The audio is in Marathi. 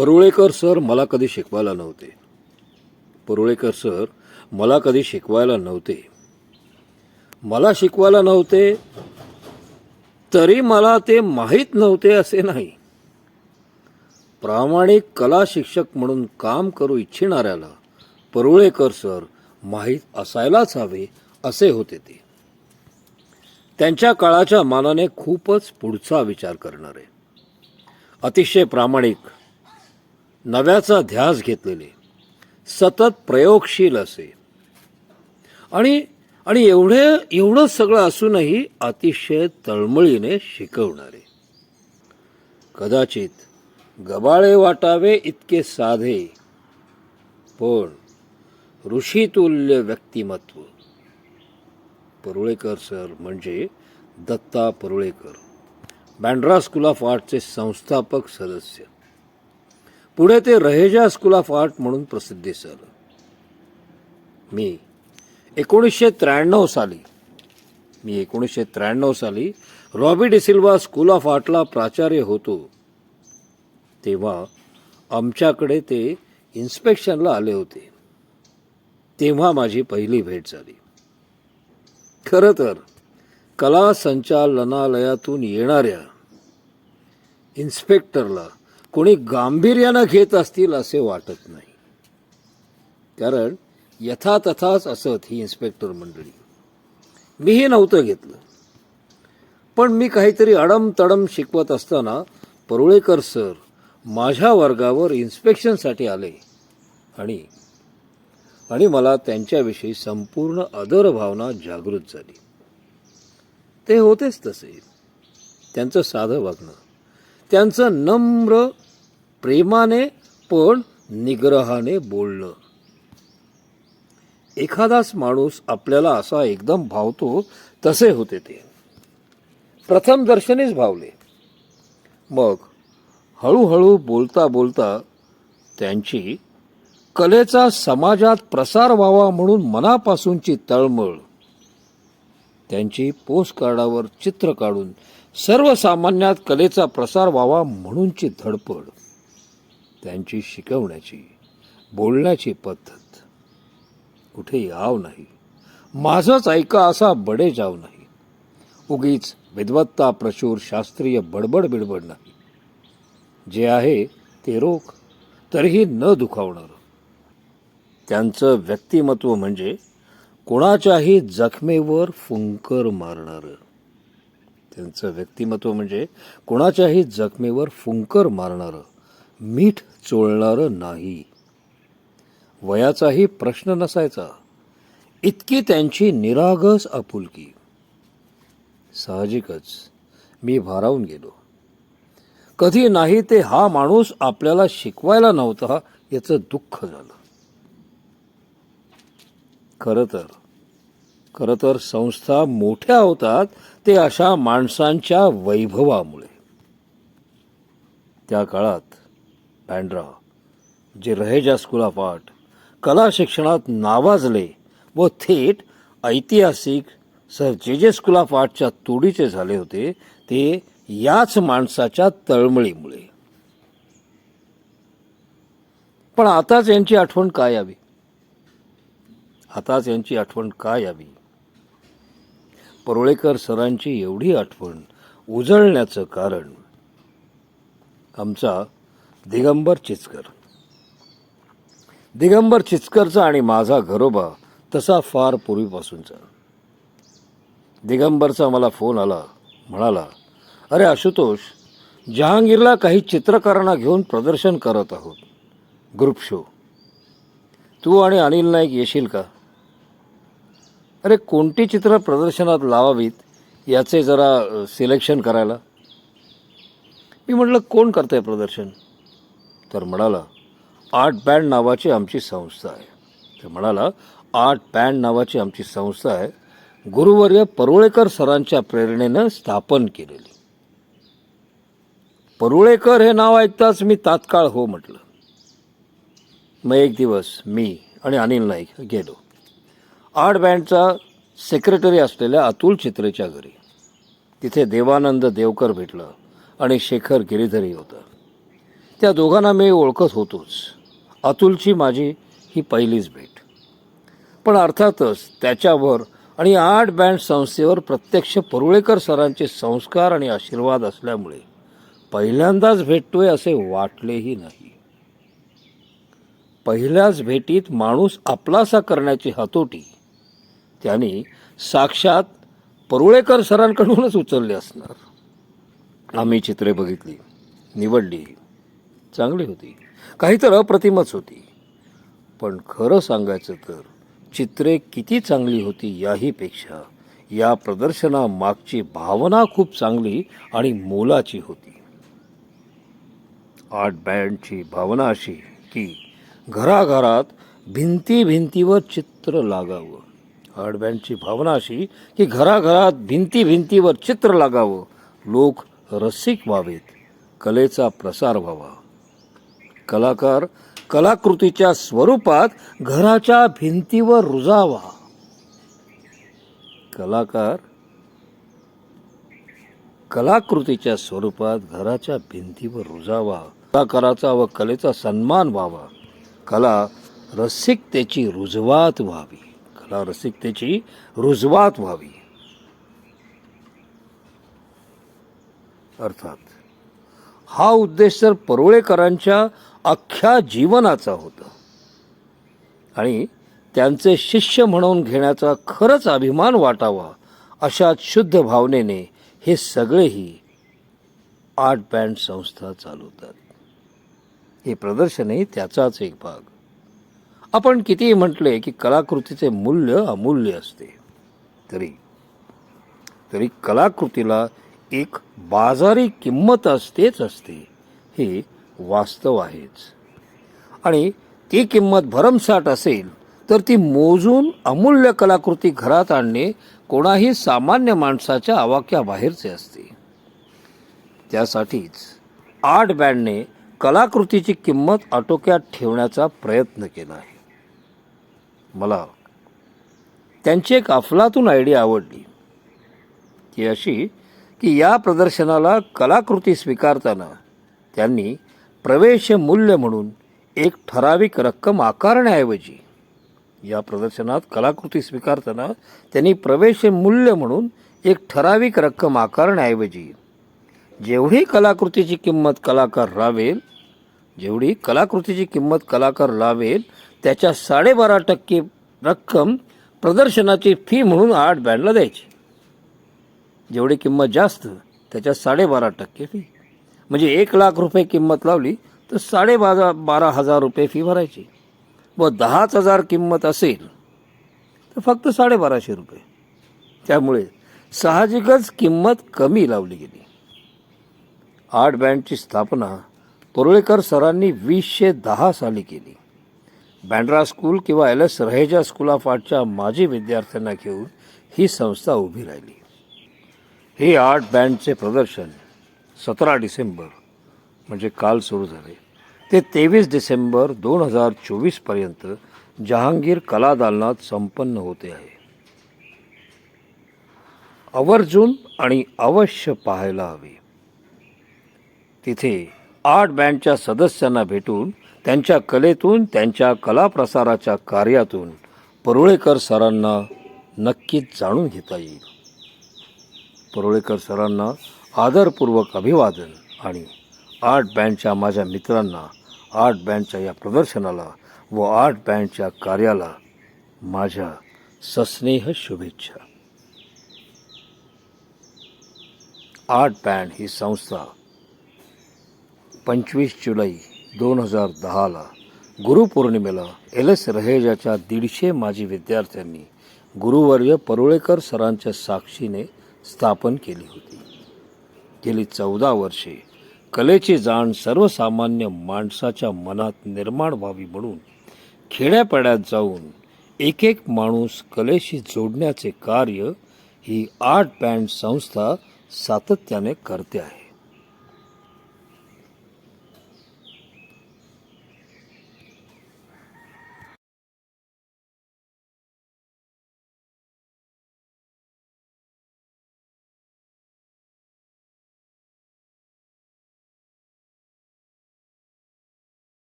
परुळेकर सर मला कधी शिकवायला नव्हते. परुळेकर सर मला कधी शिकवायला नव्हते. मला शिकवायला नव्हते तरी मला ते माहीत नव्हते असे नाही. प्रामाणिक कला शिक्षक म्हणून काम करू इच्छिणाऱ्याला परुळेकर सर माहीत असायलाच हवे असे होते ते. त्यांच्या काळाच्या मानाने खूपच पुढचा विचार करणारे. अतिशय प्रामाणिक नव्याचा ध्यास घेतलेले. सतत प्रयोगशील असे. आणि आणि एवढे एवढं सगळं असूनही अतिशय तळमळीने शिकवणारे. कदाचित गबाळे वाटावे इतके साधे. पण ऋषितुल्य व्यक्तिमत्व. परुळेकर सर म्हणजे दत्ता परुळेकर. बँड्रा स्कूल ऑफ आर्टचे संस्थापक सदस्य. पुढे ते रहेजा स्कूल ऑफ आर्ट म्हणून प्रसिद्धीस आलं मी एकोणीसशे त्र्याण्णव साली मी एकोणीसशे त्र्याण्णव साली रॉबी डिसिल्वा स्कूल ऑफ आर्टला प्राचार्य होतो. तेव्हा आमच्याकडे ते इन्स्पेक्शनला आले होते. तेव्हा माझी पहिली भेट झाली. खरं तर कला संचालनालयातून येणाऱ्या इन्स्पेक्टरला कोणी गांभीर्यानं घेत असतील असे वाटत नाही. कारण यथातथाच असत ही इन्स्पेक्टर मंडळी. मीही नव्हतं घेतलं. पण मी काहीतरी अडम तडम शिकवत असताना परुळेकर सर माझ्या वर्गावर इन्स्पेक्शनसाठी आले आणि आणि मला त्यांच्याविषयी संपूर्ण आदर भावना जागृत झाली. ते होतेच तसे. त्यांचं साधं वागणं. त्यांचं नम्र प्रेमाने पण निग्रहाने बोलणं. एखादाच माणूस आपल्याला असा एकदम भावतो तसे होते ते. प्रथम दर्शनीच भावले. मग हळूहळू बोलता बोलता त्यांची कलेचा समाजात प्रसार व्हावा म्हणून मनापासूनची तळमळ त्यांची पोस्ट कार्डावर चित्र काढून सर्वसामान्यात कलेचा प्रसार व्हावा म्हणूनची धडपड त्यांची शिकवण्याची बोलण्याची पद्धत. कुठे याव नाही. माझंच ऐका असा बडे जाव नाही. उगीच विद्वत्ता प्रचूर शास्त्रीय बडबड बिडबड नाही. जे आहे ते रोख तरीही न दुखावणार. त्यांचं व्यक्तिमत्व म्हणजे कोणाच्याही जखमेवर फुंकर मारणारं. त्यांचं व्यक्तिमत्व म्हणजे कोणाच्याही जखमेवर फुंकर मारणारं मीठ चोळणारं नाही. वयाचाही प्रश्न नसायचा. इतकी त्यांची निरागस आपुलकी. साहजिकच मी भारावून गेलो. कधी नाही ते हा माणूस आपल्याला शिकवायला नव्हता याचं दुःख झालं. खरं तर खरं तर संस्था मोठ्या होतात ते अशा माणसांच्या वैभवामुळे. त्या काळात बँड्रा जे रहेजा स्कूल ऑफ आर्ट कला शिक्षणात नावाजले व थेट ऐतिहासिक सर जे जे स्कूल ऑफ आर्टच्या तोडीचे झाले होते ते याच माणसाच्या तळमळीमुळे. पण आताच यांची आठवण काय यावी? आताच यांची आठवण काय यावी? परुळेकर सरांची एवढी आठवण उजळण्याचं कारण आमचा दिगंबर चिचकर. दिगंबर चिचकरचा आणि माझा घरोबा तसा फार पूर्वीपासूनचा. दिगंबरचा मला फोन आला म्हणाला अरे आशुतोष जहांगीरला काही चित्रकारांना घेऊन प्रदर्शन करत आहोत. Group show. तू आणि अनिल नाईक येशील का? अरे कोणती चित्र प्रदर्शनात लावावीत याचे जरा सिलेक्शन करायला. मी म्हटलं कोण करतंय प्रदर्शन? तर म्हणाला आर्ट बँड नावाची आमची संस्था आहे. तर म्हणाला आर्ट बँड नावाची आमची संस्था आहे. गुरुवर्य परुळेकर सरांच्या प्रेरणेनं स्थापन केलेली. परुळेकर हे नाव ऐकताच मी तात्काळ हो म्हटलं. मग एक दिवस मी आणि अनिल नाईक गेलो. आर्ट बँडचा सेक्रेटरी असलेल्या अतुल चित्रेच्या घरी. तिथे देवानंद देवकर भेटलं आणि शेखर गिरीधरी होतं. त्या दोघांना मी ओळखत होतोच. अतुलची माझी ही पहिलीच भेट. पण अर्थातच त्याच्यावर आणि आर्ट बँड संस्थेवर प्रत्यक्ष परुळेकर सरांचे संस्कार आणि आशीर्वाद असल्यामुळे पहिल्यांदाच भेटतोय असे वाटलेही नाही. पहिल्याच भेटीत माणूस आपलासा करण्याची हातोटी त्यांनी साक्षात परुळेकर सरांकडूनच उचलले असणार. आम्ही चित्रे बघितली निवडली चांगली होती काही तर अप्रतिमच होती. पण खरं सांगायचं तर चित्रे किती चांगली होती याहीपेक्षा या प्रदर्शनामागची भावना खूप चांगली आणि मोलाची होती. आर्ट बँडची भावना अशी की घराघरात भिंती भिंतीवर चित्र लागावं. आर्ट भावना अशी की घराघरात भिंती भिंतीवर चित्र लागावं. लोक रसिक व्हावेत. कलेचा प्रसार व्हावा. कलाकार कलाकृतीच्या स्वरूपात घराच्या भिंतीवर रुजावा. कलाकार कलाकृतीच्या स्वरूपात घराच्या भिंतीवर रुजावा. कलाकाराचा व कलेचा सन्मान व्हावा. कला रसिकतेची रुजवात व्हावी. आपल्या रसिकतेची रुजवात व्हावी. अर्थात हा उद्देश तर परोळेकरांच्या अख्ख्या जीवनाचा होता. आणि त्यांचे शिष्य म्हणून घेण्याचा खरंच अभिमान वाटावा अशा शुद्ध भावनेने हे सगळेही आर्ट बँड संस्था चालवतात. हे प्रदर्शनही त्याचाच एक भाग. आपण कितीही म्हटले की कलाकृतीचे मूल्य अमूल्य असते. तरी तरी कलाकृतीला एक बाजारी किंमत असतेच असते हे वास्तव आहेच. आणि ती किंमत भरमसाठ असेल तर ती मोजून अमूल्य कलाकृती घरात आणणे कोणाही सामान्य माणसाच्या आवाक्याबाहेरचे असते. त्यासाठीच आर्ट बँडने कलाकृतीची किंमत आटोक्यात ठेवण्याचा प्रयत्न केला आहे. मला त्यांची एक अफलातून आयडिया आवडली. ती अशी की या प्रदर्शनाला कलाकृती स्वीकारताना त्यांनी प्रवेश मूल्य म्हणून एक ठराविक रक्कम आकारण्याऐवजी या प्रदर्शनात कलाकृती स्वीकारताना त्यांनी प्रवेश मूल्य म्हणून एक ठराविक रक्कम आकारण्याऐवजी जेवढी कलाकृतीची किंमत कलाकार लावेल जेवढी कलाकृतीची किंमत कलाकार लावेल त्याच्या साडेबारा टक्के रक्कम प्रदर्शनाची फी म्हणून आर्ट बँडला द्यायची. जेवढी किंमत जास्त त्याच्या साडेबारा टक्के फी म्हणजे एक लाख रुपये किंमत लावली तर साडेबारा बारा हजार रुपये फी भरायची. व दहाच हजार किंमत असेल तर फक्त साडेबाराशे रुपये. त्यामुळे साहजिकच किंमत कमी लावली गेली. आर्ट बँडची स्थापना परुळेकर सरांनी वीसशे दहा साली केली. बँड्रा स्कूल किंवा L S Raheja school of आर्टच्या माजी विद्यार्थ्यांना घेऊन ही संस्था उभी राहिली. हे आर्ट बँडचे प्रदर्शन सतरा डिसेंबर म्हणजे काल सुरू झाले. ते तेवीस डिसेंबर दोन हजार चोवीसपर्यंत जहांगीर कला दालनात संपन्न होते आहे. आवर्जून आणि अवश्य पाहायला हवे. तिथे आर्ट बँडच्या सदस्यांना भेटून त्यांच्या कलेतून त्यांच्या कला प्रसाराच्या कार्यातून परुळेकर सरांना नक्कीच जाणून घेता येईल. परुळेकर सरांना आदरपूर्वक अभिवादन आणि आर्ट बँडच्या माझ्या मित्रांना आर्ट बँडच्या या प्रदर्शनाला व आर्ट बँडच्या कार्याला माझ्या सस्नेह शुभेच्छा. आर्ट बँड ही संस्था पंचवीस जुलै दोन हजार दहाला गुरुपौर्णिमेला एल एस रहेजाच्या दीडशे माजी विद्यार्थ्यांनी गुरुवर्य परुळेकर सरांच्या साक्षीने स्थापन केली होती. गेली चौदा वर्षे कलेची जाण सर्वसामान्य माणसाच्या मनात निर्माण व्हावी म्हणून खेड्यापाड्यात जाऊन एक एक माणूस कलेशी जोडण्याचे कार्य ही आर्ट बँड संस्था सातत्याने करते आहे.